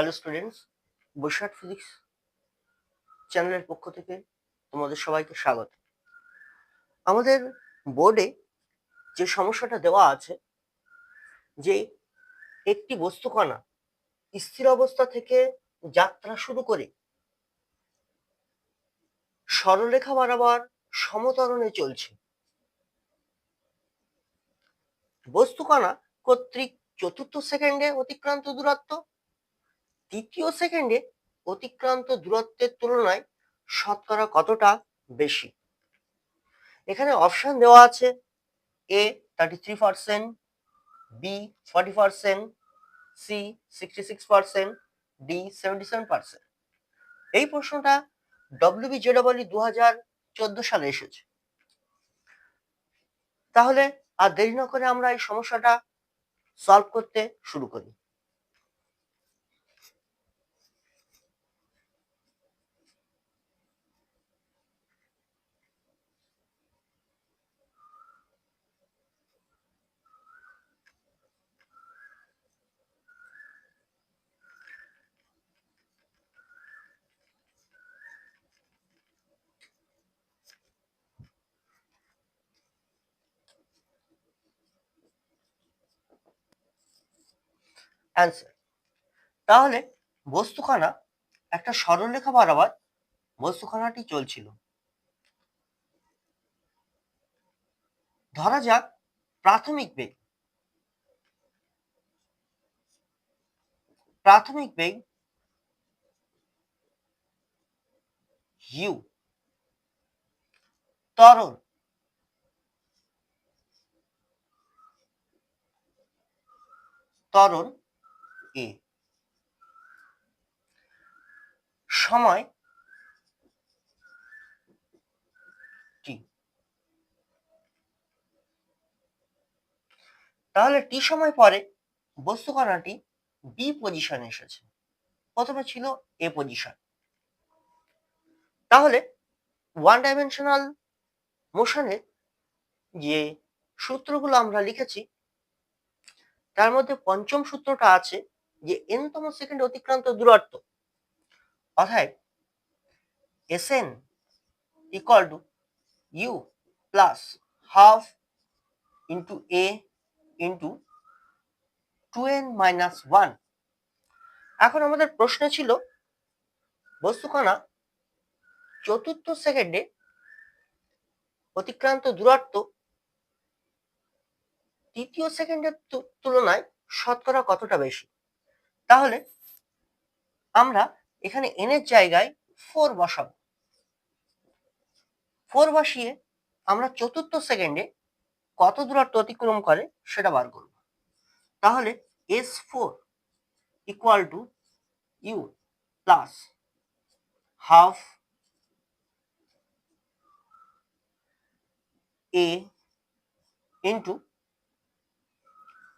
Hello students Boishakh physics চ্যানেলের পক্ষ থেকে তোমাদের সবাইকে স্বাগত। আমাদের বোর্ডে যে সমস্যাটা দেওয়া আছে, যে একটি বস্তুকণা স্থির অবস্থা থেকে যাত্রা শুরু করে সরলরেখা বরাবর সমতরণে চলছে। বস্তুকণা কর্তৃক চতুর্থ সেকেন্ডে অতিক্রান্ত দূরত্ব তৃতীয় সেকেন্ডে অতিক্রান্ত দূরত্বের তুলনায় শতকরা কতটা বেশি? এখানে অপশন দেওয়া আছে A thirty three percent B forty percent C sixty six percent D seventy seven percent এই প্রশ্নটা ডব্লিউবি জেডাবলি দু হাজার চোদ্দ সালে এসেছে। তাহলে আর দেরি না করে আমরা এই সমস্যাটা সলভ করতে শুরু করি। অ্যান্সার তাহলে বস্তুখানা একটা সরলরেখা বরাবর বস্তুখানাটি চলছিল। ধরা যাক প্রাথমিক বেগ। প্রাথমিক বেগ ইউ তরল তরল এ। সময় টি। তাহলে টি সময় পরে বস্তু বস্তুকণাটি বি পজিশনে এসেছে। প্রথমে ছিল এ পজিশন তাহলে ওয়ান ডাইমেনশনাল মোশনের যে সূত্রগুলো আমরা লিখেছি, তার মধ্যে পঞ্চম সূত্রটা আছে যে এনতম সেকেন্ড অতিক্রান্ত দূরত্ব অর্থাৎ s n equal to u plus half into a into two n minus one এখন আমাদের প্রশ্ন ছিল বস্তুকণা চতুর্থ সেকেন্ডে অতিক্রান্ত দূরত্ব তৃতীয় সেকেন্ডের তুলনায় শতকরা কতটা বেশি? তাহলে আমরা এখানে এনের জায়গায় ফোর বসাবো। ফোর বসিয়ে আমরা চতুর্থ সেকেন্ডে কত দূরত্ব অতিক্রম করে সেটা বার করব। তাহলে s four equal to u plus half a into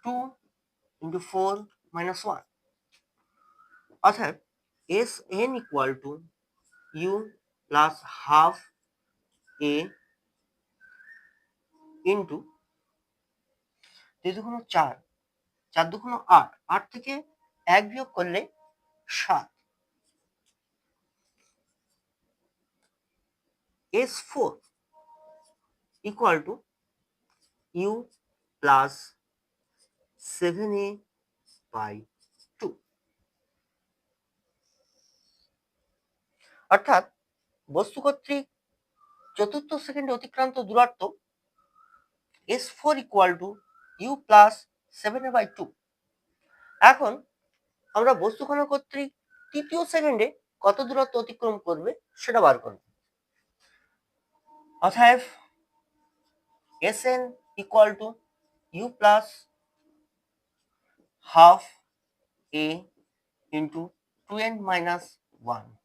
two into four minus one অর্থাৎ s n equal to u plus half a into দুই দুগুণ চার চার দুগুণ আট আট থেকে এক বিয়োগ করলে সাত। S four equal to u plus seven a by two অর্থাৎ বস্তু কর্তৃক চতুর্থ সেকেন্ডে অতিক্রান্ত দূরত্ব s four equal to u plus seven by two এখন আমরা বস্তুকণা কর্তৃক তৃতীয় সেকেন্ডে কত দূরত্ব অতিক্রম করবে সেটা বার করব। অতএব s n equal to u plus half a a two 2n minus 1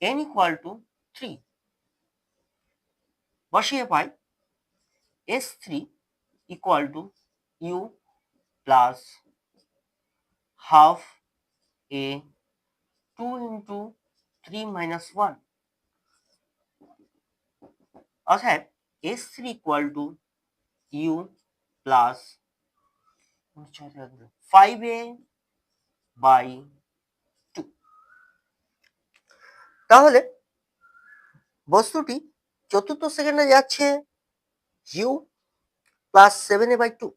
n equal to 3 বসিয়ে পাই s3 equal to u plus half a 2 into 3 minus 1 অর্থাৎ s3 equal to u plus 5a by তাহলে বস্তুটি চতুর্থ সেকেন্ডে যাচ্ছে u plus seven a by two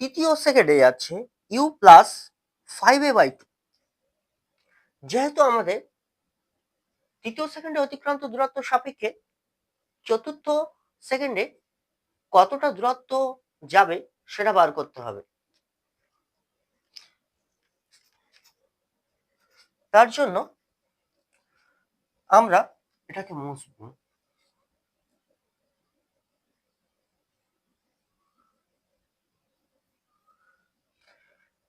তৃতীয় সেকেন্ডে যাচ্ছে u plus five a by two যেহেতু আমাদের তৃতীয় সেকেন্ডে অতিক্রান্ত দূরত্ব সাপেক্ষে চতুর্থ সেকেন্ডে কতটা দূরত্ব যাবে সেটা বার করতে হবে। তার জন্য আমরা এটাকে মুছব।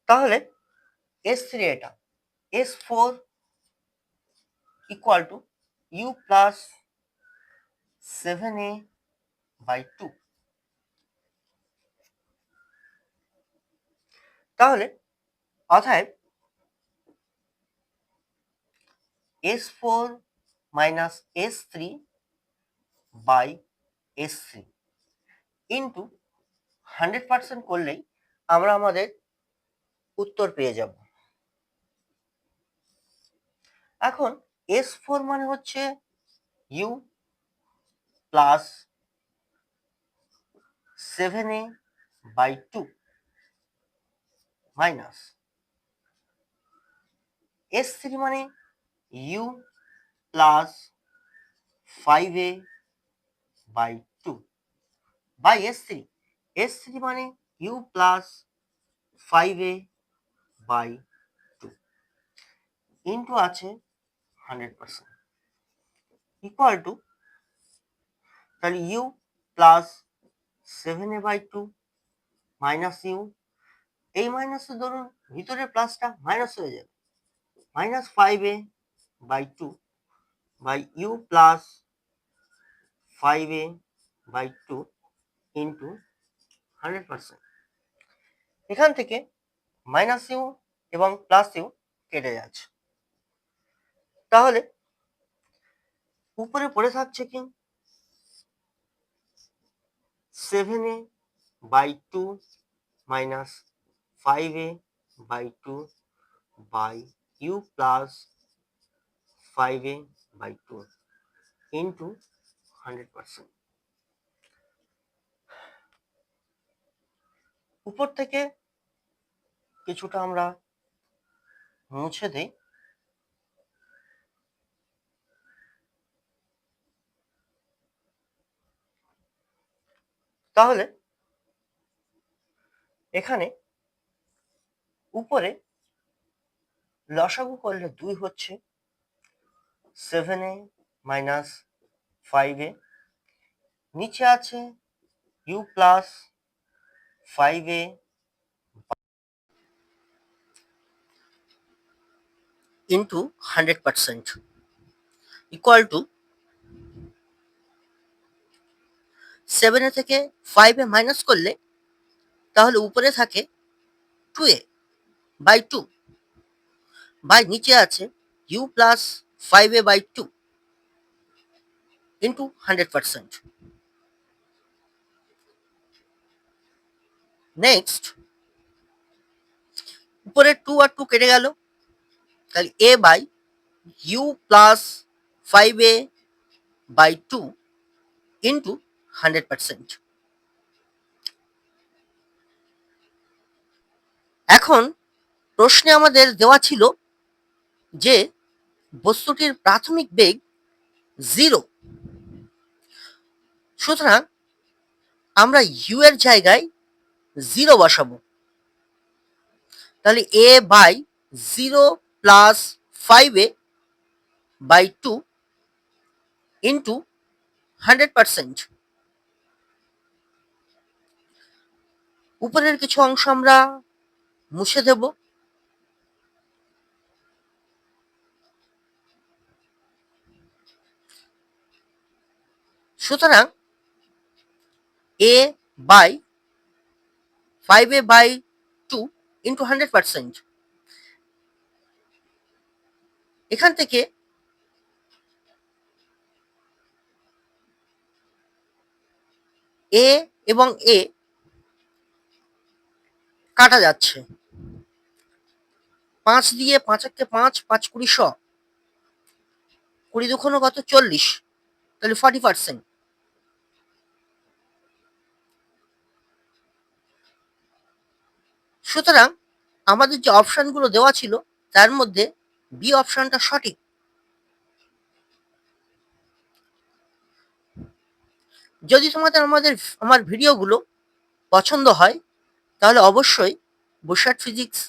তাহলে এস থ্রি এটা s four equal to u plus seven a by two তাহলে অতএব s four minus s three by s three into hundred percent করলেই আমরা আমাদের উত্তর পেয়ে যাব। এখন এস ফোর মানে হচ্ছে u plus seven a by two minus s three মানে u plus five a by two by s three s three মানে u plus five a by two into আছে হান্ড্রেড পার্সেন্ট ইকুয়াল টু তাহলে u plus seven a by two minus u এই মাইনাসে ধরুন, ভিতরের প্লাসটা minus হয়ে যাবে। Minus five a two by u plus five a by two into hundred percent এখান থেকে মাইনাস ইউ এবং প্লাস ইউ কেটে যাচ্ছে। তাহলে উপরে পড়ে থাকছে কি? Seven a by two minus five a by two by u plus five a by two into hundred percent উপর থেকে কিছুটা আমরা মুছে দেই। তাহলে এখানে উপরে লসাগু করলে দুই হচ্ছে seven a minus five a নিচে আছে u plus five a into hundred percent equal to সেভেনে থেকে ফাইভে মাইনাস করলে তাহলে উপরে থাকে two a by two by নিচে আছে u plus five a by two into hundred percent next উপরে টু আর টু কেটে গেল, তাহলে a by u plus five by two into hundred percent এখন প্রশ্নে আমাদের দেওয়া ছিল যে বস্তুটির প্রাথমিক বেগ জিরো সুতরাং আমরা ইউ এর জায়গায় জিরো বসাবো। তাহলে a by zero plus five a by two into hundred উপরের কিছু অংশ আমরা মুছে দেব। সুতরাং a by five a by two into hundred percent এখান থেকে এ এবং এ কাটা যাচ্ছে। পাঁচ দিয়ে পাঁচ একে পাঁচ পাঁচ কুড়ি শ। কুড়ি দুখনো কত? চল্লিশ। তাহলে ফর্টি পার্সেন্ট সুতরাং আমাদের যে অপশনগুলো দেওয়া ছিল, তার মধ্যে বি অপশনটা সঠিক। যদি তোমাদের আমাদের, আমার ভিডিওগুলো পছন্দ হয়, তাহলে অবশ্যই বুশার্ট ফিজিক্স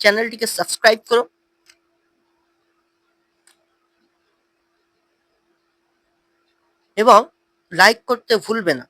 চ্যানেলটিকে সাবস্ক্রাইব করো। এবং লাইক করতে ভুলবে না।